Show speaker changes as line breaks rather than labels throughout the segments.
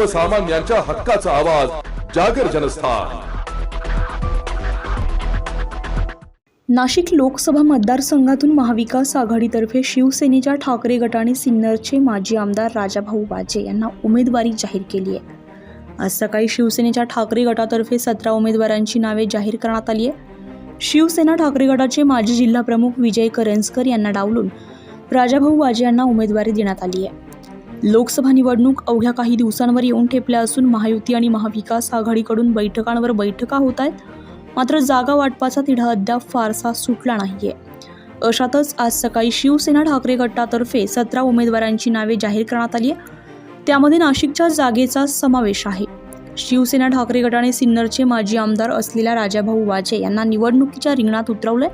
सर्वसामान्यांच्या हक्काचा आवाज जागर जनस्थान.
नाशिक लोकसभा मतदारसंघातून महाविकास आघाडीतर्फे शिवसेनेच्या ठाकरे गटाने सिन्नरचे माजी आमदार राजाभाऊ वाजे यांना उमेदवारी जाहीर केली आहे. आज सकाळी शिवसेनेच्या ठाकरे गटातर्फे सतरा उमेदवारांची नावे जाहीर करण्यात आली आहे. शिवसेना ठाकरे गटाचे माजी जिल्हाप्रमुख विजय करंजकर यांना डावलून राजाभाऊ वाजे यांना उमेदवारी देण्यात आली आहे. लोकसभा निवडणूक अवघ्या काही दिवसांवर येऊन ठेपल्या असून महायुती आणि महाविकास आघाडीकडून बैठकांवर बैठका होत आहेत. मात्र जागा वाटपाचा तिढा अद्याप फारसा सुटला नाहीये. अशातच आज सकाळी शिवसेना ठाकरे गटातर्फे सतरा उमेदवारांची नावे जाहीर करण्यात आली आहे त्यामध्ये नाशिकच्या जागेचा समावेश आहे. शिवसेना ठाकरे गटाने सिन्नरचे माजी आमदार असलेल्या राजाभाऊ वाजे यांना निवडणुकीच्या रिंगणात उतरवलंय.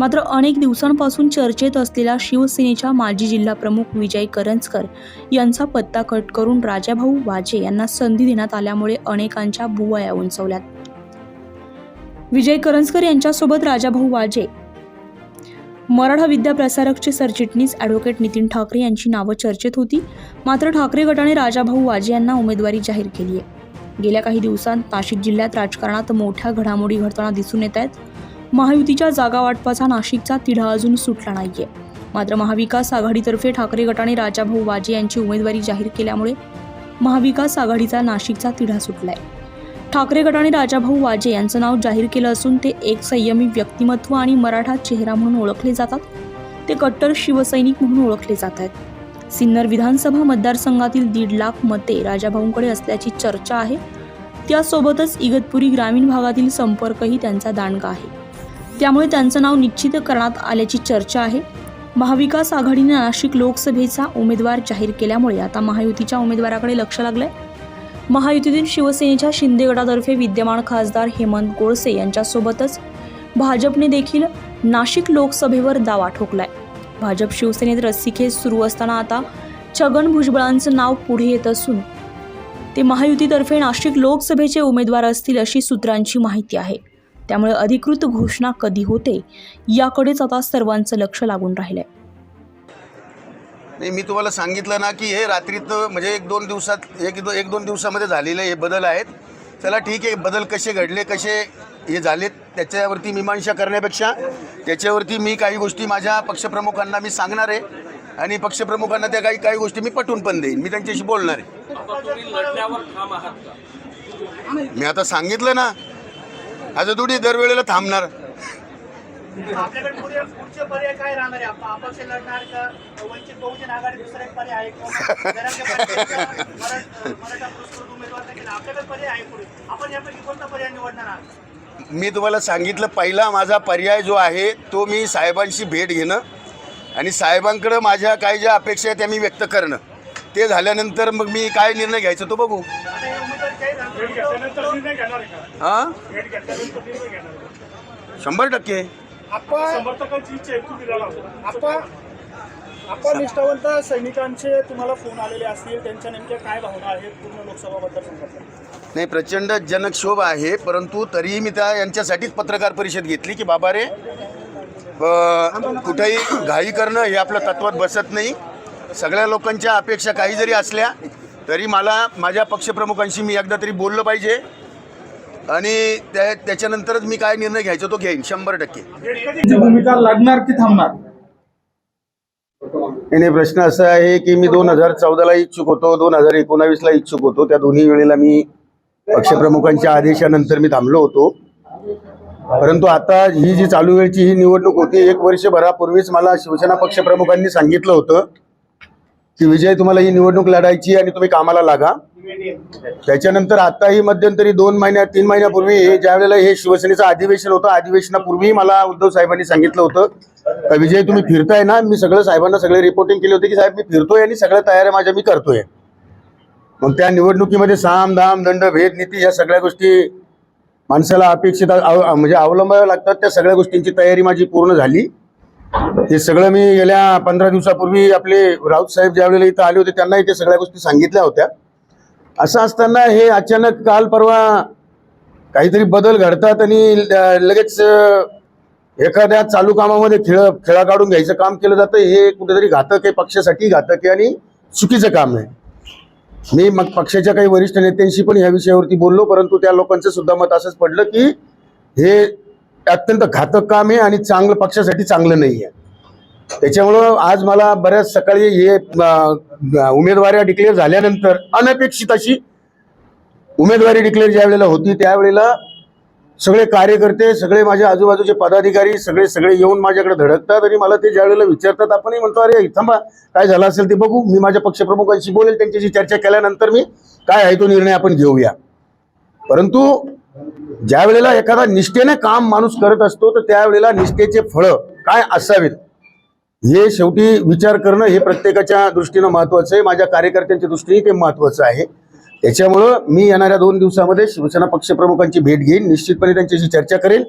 मात्र अनेक दिवसांपासून चर्चेत असलेल्या शिवसेनेच्या माजी जिल्हाप्रमुख विजय करंजकर यांचा पत्ता कट करून राजाभाऊ वाजे यांना संधी देण्यात आल्यामुळे अनेकांच्या भुवया उंचवल्यात. विजय करंजकर यांच्यासोबत राजाभाऊ वाजे मराठा विद्या प्रसारकचे सरचिटणीस ॲडव्होकेट नितीन ठाकरे यांची नावं चर्चेत होती. मात्र ठाकरे गटाने राजाभाऊ वाजे यांना उमेदवारी जाहीर केली आहे गेल्या काही दिवसांत नाशिक जिल्ह्यात राजकारणात मोठ्या घडामोडी घडताना दिसून येत आहेत. महायुतीच्या जागा वाटपाचा नाशिकचा तिढा अजून सुटला नाहीये. मात्र महाविकास आघाडीतर्फे ठाकरे गटाने राजाभाऊ वाजे यांची उमेदवारी जाहीर केल्यामुळे महाविकास आघाडीचा नाशिकचा तिढा सुटलाय. ठाकरे गटाने राजाभाऊ वाजे यांचं नाव जाहीर केलं असून ते एक संयमी व्यक्तिमत्व आणि मराठा चेहरा म्हणून ओळखले जातात. ते कट्टर शिवसैनिक म्हणून ओळखले जात आहेत. सिन्नर विधानसभा मतदारसंघातील दीड लाख मते राजाभाऊंकडे असल्याची चर्चा आहे. त्यासोबतच इगतपुरी ग्रामीण भागातील संपर्कही त्यांचा दांडगा आहे. त्यामुळे त्यांचं नाव निश्चित करण्यात आल्याची चर्चा आहे. महाविकास आघाडीने नाशिक लोकसभेचा उमेदवार जाहीर केल्यामुळे आता महायुतीच्या उमेदवाराकडे लक्ष लागलंय. महायुतीतील शिवसेनेच्या शिंदे गटातर्फे विद्यमान खासदार हेमंत गोडसे यांच्यासोबतच भाजपने देखील नाशिक लोकसभेवर दावा ठोकलाय. भाजप शिवसेनेत रस्सीखेच सुरू असताना आता छगन भुजबळांचं नाव पुढे येत असून ते महायुतीतर्फे नाशिक लोकसभेचे उमेदवार असतील अशी सूत्रांची माहिती आहे. त्यामुळे अधिकृत घोषणा कधी होते याकडेच आता सर्वांचं लक्ष लागून राहिलंय.
नाही मी तुम्हाला सांगितलं ना की हे रात्रीत म्हणजे एक दोन दिवसात एक दो एक दोन दिवसामध्ये झालेले हे बदल आहेत. चला ठीक आहे बदल कसे घडले कसे हे झालेत त्याच्यावरती मीमांसा करण्यापेक्षा त्याच्यावरती मी काही गोष्टी माझ्या पक्षप्रमुखांना मी सांगणार आहे. आणि पक्षप्रमुखांना त्या काही काही गोष्टी मी पटवून पण देईन. मी त्यांच्याशी बोलणार आहे. मी आता सांगितलं ना आता थोडी दरवेळेला थांबणार. मी तुम्हाला सांगितलं पहिला माझा पर्याय जो आहे तो मी साहेबांशी भेट घेणं आणि साहेबांकडं माझ्या काय ज्या अपेक्षा आहेत त्या मी व्यक्त करणं. ते झाल्यानंतर मग मी काय निर्णय घ्यायचा तो बघू.
हे?
शंभर टक्के.
आपण निष्ठावंत सैनिकांचे तुम्हाला फोन आलेले असतील त्यांच्या नेमक्या काय भावना आहेत पूर्ण लोकसभा मतदारसंघातल्या
नाही प्रचंड जनक्षोभ आहे परंतु तरीही मी त्या यांच्यासाठीच पत्रकार परिषद घेतली की बाबा रे कुठेही घाई करणं हे आपलं तत्वात बसत नाही. सगळ्या लोकांच्या अपेक्षा काही जरी असल्या तरी मला माझ्या पक्षप्रमुखांशी मी एकदा तरी बोललं पाहिजे. आणि त्या त्याच्यानंतरच मी काय निर्णय घ्यायचा तो घेईन शंभर टक्के.
भूमिका लागणार की थांबणार?
नाही प्रश्न असा आहे की मी दोन हजार चौदाला इच्छुक होतो दोन हजार एकोणावीसला इच्छुक होतो. त्या दोन्ही वेळेला मी पक्षप्रमुखांच्या आदेशानंतर मी थांबलो होतो. परंतु आता ही जी चालू वेळची ही निवडणूक होती एक वर्षभरापूर्वीच मला शिवसेना पक्षप्रमुखांनी सांगितलं होतं. की विजय तुम्हाला ही निवडणूक लढायची आणि तुम्ही कामाला लागा. त्याच्यानंतर आताही मध्यंतरी दोन महिन्या तीन महिन्यापूर्वी ज्या वेळेला हे शिवसेनेचं अधिवेशन होतं अधिवेशनापूर्वी मला उद्धव साहेबांनी सांगितलं होतं विजय तुम्ही फिरताय ना? मी सगळं साहेबांना सगळे रिपोर्टिंग केली होती की साहेब मी फिरतोय आणि सगळ्या तयाऱ्या माझ्या मी करतोय. मग त्या निवडणुकीमध्ये साम दाम दंड भेद नीती या सगळ्या गोष्टी माणसाला अपेक्षित म्हणजे अवलंबाव्या लागतात. त्या सगळ्या गोष्टींची तयारी माझी पूर्ण झाली. हे सगळं मी गेल्या पंधरा दिवसापूर्वी आपले राऊत साहेब ज्यावेळेला इथं आले होते त्यांनाही ते सगळ्या गोष्टी सांगितल्या होत्या. असं असताना हे अचानक काल परवा काहीतरी बदल घडतात आणि लगेच एखाद्या चालू कामामध्ये खेळ खेळा काढून घ्यायचं काम केलं जातं हे कुठेतरी घातक आहे पक्षासाठी घातक आहे आणि चुकीचं काम आहे. मी मग पक्षाच्या काही वरिष्ठ नेत्यांशी पण ह्या विषयावरती बोललो परंतु त्या लोकांचं सुद्धा मत असंच पडलं की हे अत्यंत घातक काम आहे आणि चांगलं पक्षासाठी चांगलं नाही आहे. त्याच्यामुळं आज मला बऱ्याच सकाळी हे उमेदवारी डिक्लेअर झाल्यानंतर अनपेक्षित अशी उमेदवारी डिक्लेअर ज्या वेळेला होती त्यावेळेला सगळे कार्यकर्ते सगळे माझ्या आजूबाजूचे पदाधिकारी सगळे सगळे येऊन माझ्याकडे धडकतात आणि मला ते ज्या वेळेला विचारतात आपणही म्हणतो अरे थांबा काय झालं असेल ते बघू. मी माझ्या पक्षप्रमुखांशी बोलेल त्यांच्याशी चर्चा केल्यानंतर मी काय आहे तो निर्णय आपण घेऊया. परंतु ज्या वेळेला एखादा निष्ठेने काम माणूस करत असतो तर त्यावेळेला निष्ठेचे फळं काय असावेत? हे शेवटी विचार करणं हे प्रत्येकाच्या दृष्टीनं महत्वाचं आहे. माझ्या कार्यकर्त्यांच्या दृष्टीने ते महत्वाचं आहे. त्याच्यामुळं मी येणाऱ्या दोन दिवसामध्ये शिवसेना पक्षप्रमुखांची भेट घेईन. निश्चितपणे त्यांच्याशी चर्चा करेन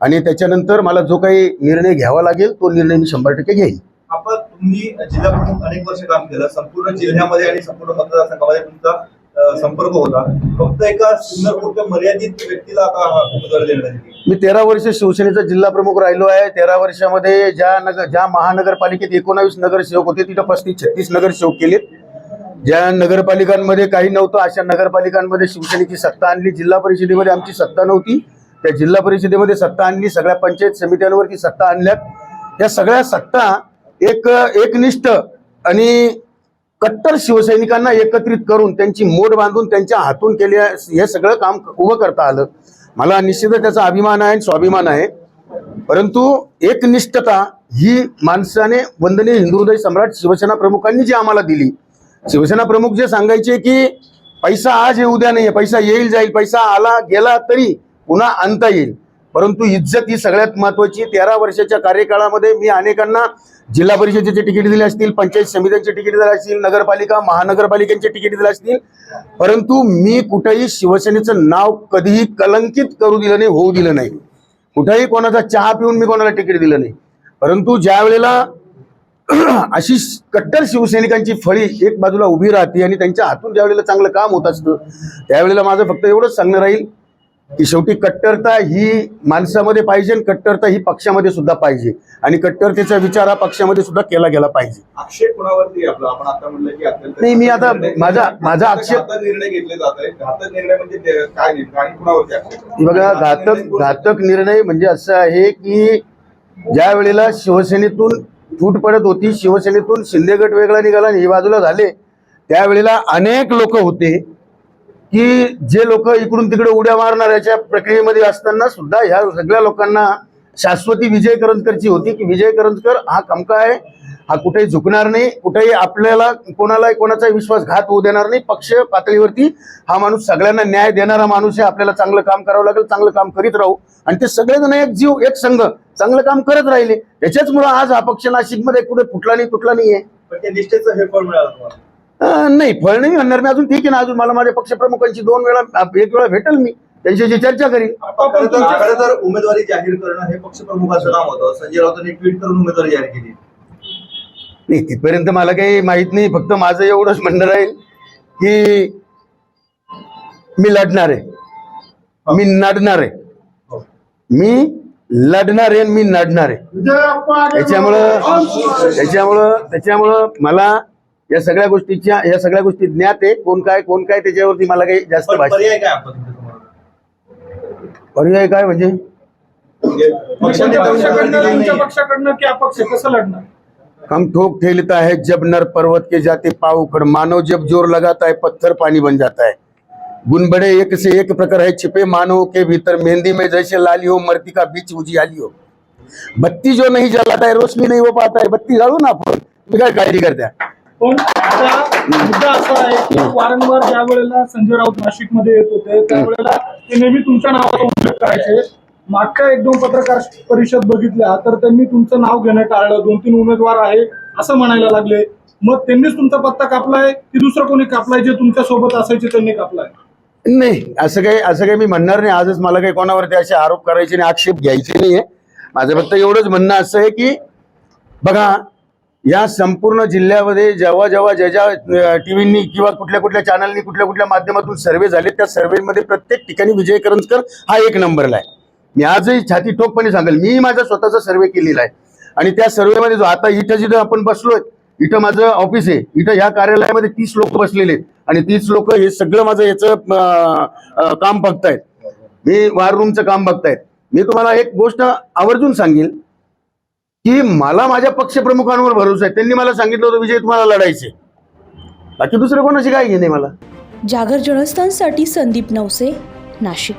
आणि त्याच्यानंतर मला जो काही निर्णय घ्यावा लागेल तो निर्णय मी शंभर टक्के घेईन.
आपण तुम्ही जिल्हा प्रमुख अनेक वर्ष काम केलं. संपूर्ण जिल्ह्यामध्ये आणि संपूर्ण मतदारसंघामध्ये तुमचा संपर्क होता. फक्त एका सिन्नरपूरच्या मर्यादित व्यक्तीला देण्यात
मी तेरा वर्ष शिवसेनेचा जिल्हा प्रमुख राहिलो आहे. तेरा वर्षामध्ये ज्या नगर ज्या महानगरपालिकेत एकोणावीस नगरसेवक होते तिथं पस्तीस छत्तीस नगरसेवक केलेत. ज्या नगरपालिकांमध्ये काही नव्हतं अशा नगरपालिकांमध्ये शिवसेनेची सत्ता आणली. जिल्हा परिषदेमध्ये आमची सत्ता नव्हती. त्या जिल्हा परिषदेमध्ये सत्ता आणली. सगळ्या पंचायत समित्यांवरती सत्ता आणल्यात. या सगळ्या सत्ता एक एकनिष्ठ आणि कट्टर शिवसैनिकांना एकत्रित करून त्यांची मोड बांधून त्यांच्या हातून केले हे सगळं काम उभं करता आलं. मला निश्चितच त्याचा अभिमान आहे आणि स्वाभिमान आहे. परंतु एकनिष्ठता ही माणसाने वंदनीय हिंदू हृदय सम्राट शिवसेना प्रमुखांनी जी आम्हाला दिली. शिवसेना प्रमुख जे सांगायचे की पैसा आज येऊ उद्या नाही पैसा येईल जाईल पैसा आला गेला तरी पुन्हा आणता येईल. परंतु इज्जत ही सगळ्यात महत्वाची. तेरा वर्षाच्या कार्यकाळामध्ये मी अनेकांना जिल्हा परिषदेचे तिकीट दिले असतील पंचायत समित्यांचे तिकीट दिले असतील नगरपालिका महानगरपालिकेचे तिकीट दिले असतील. परंतु मी कुठेही शिवसेनेचं नाव कधीही कलंकित करू दिलं नाही होऊ दिलं नाही. कुठेही कोणाचा चहा पिऊन मी कोणाला तिकीट दिलं नाही. परंतु ज्या वेळेला अशी कट्टर शिवसैनिकांची फळी एक बाजूला उभी राहते आणि त्यांच्या हातून ज्या वेळेला चांगलं काम होत असतं त्यावेळेला माझं फक्त एवढंच सांगणं राहील की शेवटी कट्टरता ही माणसामध्ये पाहिजे आणि कट्टरता ही पक्षामध्ये सुद्धा पाहिजे. आणि कट्टरतेचा विचार हा पक्षामध्ये सुद्धा केला गेला पाहिजे.
आक्षेप कोणावरती आहे आपला? आपण आता म्हणलं की अत्यंत
नाही, मी आता माझा- माझा आक्षेप-
घातक निर्णय घेतले जात आहेत. घातक निर्णय म्हणजे ते काय नेमकं आणि कुणावरती आक्षेप?
बघा घातक घातक निर्णय म्हणजे असं आहे की ज्या वेळेला शिवसेनेतून फूट पडत होती शिवसेनेतून शिंदे गट वेगळा निघाला आणि हे बाजूला झाले त्यावेळेला अनेक लोक होते. की जे लोक इकडून तिकडे उड्या मारणाऱ्याच्या प्रक्रियेमध्ये असताना सुद्धा ह्या सगळ्या लोकांना शाश्वती विजय करंजकरची होती की विजय करंजकर हा कमका आहे हा कुठेही झुकणार नाही कुठेही आपल्याला कोणाला कोणाचा विश्वासघात होऊ देणार नाही पक्ष पातळीवरती हा माणूस सगळ्यांना न्याय देणारा माणूस आहे आपल्याला चांगलं काम करावं लागेल चांगलं काम करीत राहू. आणि ते सगळेजण एक जीव एक संघ चांगलं काम करत राहिले. त्याच्याचमुळं आज हा पक्ष नाशिकमध्ये कुठे फुटला नाही तुटला नाहीये.
पण निष्ठेचं हे फळ मिळालं
नाही फळ नाही म्हणणार मी. अजून ठीक आहे ना अजून मला माझ्या पक्षप्रमुखांची दोन वेळा एक वेळा भेटेल मी. त्यांच्याशी चर्चा करीन.
आपण खरं तर खरं तर उमेदवारी जाहीर करणं हे पक्षप्रमुखाचं काम होतं. संजय राऊतांनी ट्विट करून उमेदवारी जाहीर केली.
नाही तिथपर्यंत मला काही माहीत नाही. फक्त माझं एवढंच म्हणणं राहील की मी लढणार आहे. मी नडणार आहे. मी लढणार आहे आणि मी नडणार आहे. त्याच्यामुळं त्याच्यामुळं त्याच्यामुळं मला या सगळ्या गोष्टीच्या या सगळ्या गोष्टी ज्ञात आहे. कोण काय कोण काय त्याच्यावरती मला काही जास्त
पण पर्याय काय?
पर्याय म्हणजे?
म्हणजे पक्षाने
पक्षाकडनं तुमच्या
नाही.
पक्षाकडनं की अपक्ष कसं लढणार?
हम ठोक ठेलता है जब नर पर्वत के जाते पाव उखड़। मानव जब ज़ोर लगाता है पत्थर पानी बन जाता है। गुण बड़े एक से एक प्रकार है छिपे मानव के भीतर। मेहंदी में जैसे लाली हो मरती का बीच उजियाली हो। बत्ती जो नहीं जलाता है रोशनी नहीं हो पाता है। बत्ती जाळू ना तुम्ही काय काळजी करत्या
पण आता मुद्दा असा आहे की वारंवार ज्या वेळेला संजय राऊत नाशिकमध्ये येत होते त्यावेळेला ते नेहमी तुमच्या नावाचा उल्लेख करायचे. मागच्या एक दोन पत्रकार परिषद बघितल्या तर त्यांनी तुमचं नाव घेणं टाळलं. दोन तीन उमेदवार आहे असं म्हणायला लागले. मग त्यांनीच तुमचा पत्ता कापलाय की दुसरं कोणी कापलाय जे तुमच्यासोबत असायचे त्यांनी कापलाय?
नाही असं काही असं काही मी म्हणणार नाही. आजच मला काही कोणावरती असे आरोप करायचे नाही आक्षेप घ्यायचे नाहीये. माझं फक्त एवढंच म्हणणं असं आहे की बघा या संपूर्ण जिल्ह्यामध्ये जेव्हा जेव्हा ज्या ज्या टीव्हींनी किंवा कुठल्या कुठल्या चॅनलनी कुठल्या कुठल्या माध्यमातून सर्वे झाले त्या सर्वेमध्ये प्रत्येक ठिकाणी विजय करंजकर हा एक नंबरला आहे. मी आजही छाती ठोकपणे सांगेल मी माझा स्वतःचा सर्वे केलेला आहे. आणि त्या सर्वेमध्ये जो आता इथं जिथं आपण बसलोय इथं माझं ऑफिस आहे इथं ह्या कार्यालयामध्ये तीस लोक बसलेले आहेत. आणि तीस लोक हे सगळं माझं याचं काम बघतायत. मी वार रूमचं काम बघतायत. मी तुम्हाला एक गोष्ट आवर्जून सांगेल की मला माझ्या पक्षप्रमुखांवर भरोसा आहे. त्यांनी मला सांगितलं होतं विजय तुम्हाला लढायचे बाकी दुसरं कोणाची काय घेणे मला?
जागर जनस्थानसाठी संदीप नवसे नाशिक.